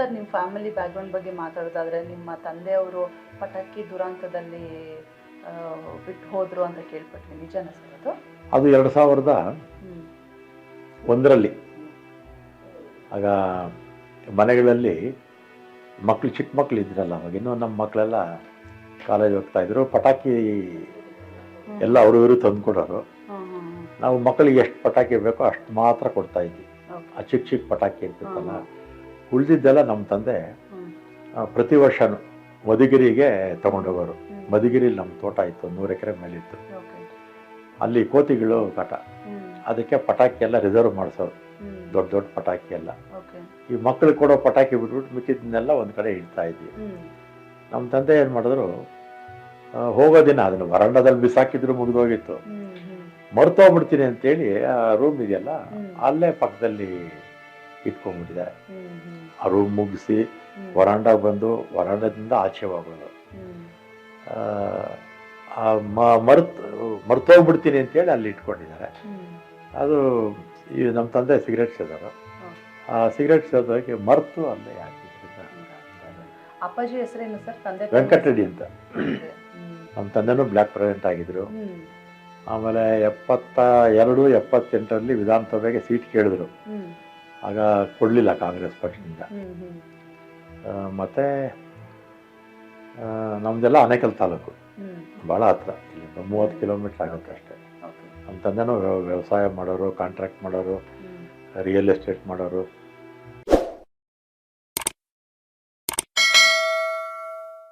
Sir ನಿಮ್ಮ family background ಬಗ್ಗೆ ಮಾತಾಡೋದಾದ್ರೆ ನಿಮ್ಮ ತಂದೆಯವರು ಪಟಾಕಿ ದುರಂತದಲ್ಲಿ ಬಿಟ್ಟು ಹೋದರು ಅಂತ ಕೇಳ್ಪಟ್ವಿ. ನಿಜನಾ ಸರ್ ಅದು? ಅದು ಎರಡು ಸಾವಿರದ ಒಂದರಲ್ಲಿ. ಆಗ ಮನೆಗಳಲ್ಲಿ ಮಕ್ಕಳು ಚಿಕ್ಕ ಮಕ್ಕಳು ಇದ್ರಲ್ಲ ಅವಾಗ ಇನ್ನೂ ನಮ್ಮ ಮಕ್ಕಳೆಲ್ಲ ಕಾಲೇಜ್ ಹೋಗ್ತಾ ಇದ್ರು. ಪಟಾಕಿ ಎಲ್ಲ ಅವರು ಇವರು ತಂದು ಕೊಡೋರು. ಹ್ಮ್ ಹ್ಮ್ ಹ್ಮ್. ನಾವು ಮಕ್ಕಳಿಗೆ ಎಷ್ಟು ಪಟಾಕಿ ಬೇಕೋ ಅಷ್ಟು ಮಾತ್ರ ಕೊಡ್ತಾ ಇದ್ವಿ. ಆ ಚಿಕ್ಕ ಚಿಕ್ಕ ಪಟಾಕಿ ಇರ್ತಿತ್ತಲ್ಲ. ಉಳಿದಿದ್ದೆಲ್ಲ ನಮ್ಮ ತಂದೆ ಪ್ರತಿ ವರ್ಷನೂ ಮಧುಗಿರಿಗೆ ತಗೊಂಡೋಗೋರು. ಮಧುಗಿರಿಲಿ ನಮ್ಮ ತೋಟ ಇತ್ತು ನೂರು ಎಕರೆ ಮೇಲೆ ಇತ್ತು. ಅಲ್ಲಿ ಕೋತಿಗಳು ಕಾಟ. ಅದಕ್ಕೆ ಪಟಾಕಿ ಎಲ್ಲ ರಿಸರ್ವ್ ಮಾಡಿಸೋರು. ದೊಡ್ಡ ದೊಡ್ಡ ಪಟಾಕಿ ಎಲ್ಲ. ಈ ಮಕ್ಕಳು ಕೊಡೋ ಪಟಾಕಿ ಬಿಟ್ಬಿಟ್ಟು ಮಿಕ್ಕಿದ್ದನ್ನೆಲ್ಲ ಒಂದು ಕಡೆ ಇಡ್ತಾ ಇದ್ವಿ. ನಮ್ಮ ತಂದೆ ಏನು ಮಾಡಿದ್ರು ಹೋಗೋ ದಿನ ಅದನ್ನು ವರಂಡದಲ್ಲಿ ಬಿಸಾಕಿದ್ರು ಮುಗಿದೋಗಿತ್ತು ಮರ್ತೋಗ್ಬಿಡ್ತೀನಿ ಅಂತೇಳಿ ಆ ರೂಮ್ ಇದೆಯಲ್ಲ ಅಲ್ಲೇ ಪಕ್ಕದಲ್ಲಿ ಇಟ್ಕೊಂಡ್ಬಿಟ್ಟಿದ್ದಾರೆ. ರೂಮ್ ಮುಗಿಸಿ ವರಾಂಡ ಬಂದು ವರಾಂಡದಿಂದ ಆಚೆ ಹೋಗೋದು. ಮರ್ತು ಆ, ಆ ಮ- ಮರ್ತ್ ಮರ್ತೋಗ್ಬಿಡ್ತೀನಿ ಅಂತೇಳಿ ಅಲ್ಲಿ ಇಟ್ಕೊಂಡಿದ್ದಾರೆ. ಅದು ಈ ನಮ್ಮ ತಂದೆ ಸಿಗರೇಟ್ ಸೇದೋರು. ಆ ಸಿಗರೇಟ್ ಸೇದೋಕೆ ಮರ್ತು ಅಲ್ಲೇ ಯಾಕೆ ಅಪ್ಪಾಜಿ ಹೆಸರೇನು ಸರ್? ತಂದೆ ವೆಂಕಟರೆಡ್ಡಿ ಅಂತ. ನಮ್ಮ ತಂದೆನೂ ಬ್ಲ್ಯಾಕ್ ಪ್ರೆಸಿಡೆಂಟ್ ಆಗಿದ್ರು. ಆಮೇಲೆ ಎಪ್ಪತ್ತ ಎರಡು ಎಪ್ಪತ್ತೆಂಟರಲ್ಲಿ ವಿಧಾನಸಭೆಗೆ ಸೀಟ್ ಕೇಳಿದ್ರು. ಆಗ ಕೊಡಲಿಲ್ಲ ಕಾಂಗ್ರೆಸ್ ಪಕ್ಷದಿಂದ. ಮತ್ತೆ ನಮ್ದೆಲ್ಲ ಅನೇಕಲ್ ತಾಲೂಕು. ಭಾಳ ಹತ್ರ ಮೂವತ್ತು ಕಿಲೋಮೀಟ್ರ್ ಆಗುತ್ತೆ ಅಷ್ಟೇ. ನಮ್ಮ ತಂದೆನೂ ವ್ಯವಸಾಯ ಮಾಡೋರು ಕಾಂಟ್ರಾಕ್ಟ್ ಮಾಡೋರು ರಿಯಲ್ ಎಸ್ಟೇಟ್ ಮಾಡೋರು